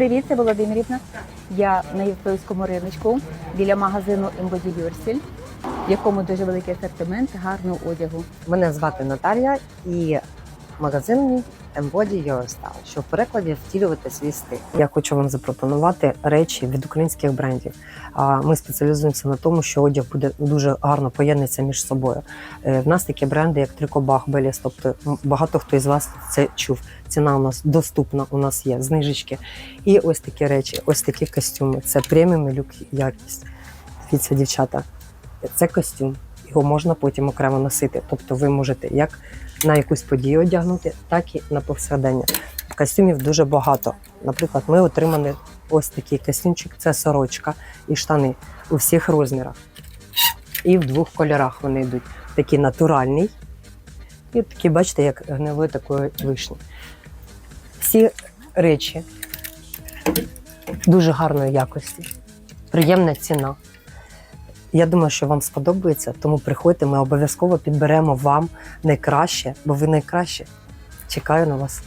Привіт, це Володимирівна. Я на Європейському риночку біля магазину Embody Yourself, в якому дуже великий асортимент гарного одягу. Мене звати Наталія і магазин мій Embody Your Style, що в перекладі втілювати свій стиль. Я хочу вам запропонувати речі від українських брендів. А Ми спеціалізуємося на тому, що одяг буде дуже гарно поєднується між собою. Е, В нас такі бренди, як Трикобах, Беліс, тобто багато хто із вас це чув. Ціна у нас доступна, у нас є знижечки. І ось такі речі, ось такі костюми. Це преміум і люк якість. Дивіться, дівчата, це костюм. Його можна потім окремо носити. Тобто ви можете як на якусь подію одягнути, так і на повсякдення. Костюмів дуже багато. Наприклад, ми отримали ось такий костюмчик, це сорочка і штани у всіх розмірах. І в двох кольорах вони йдуть. Такий натуральний. І такі, бачите, як гнилої такої вишні. Всі речі дуже гарної якості, приємна ціна. Я думаю, що вам сподобається, тому приходьте, ми обов'язково підберемо вам найкраще, бо ви найкраще. Чекаю на вас.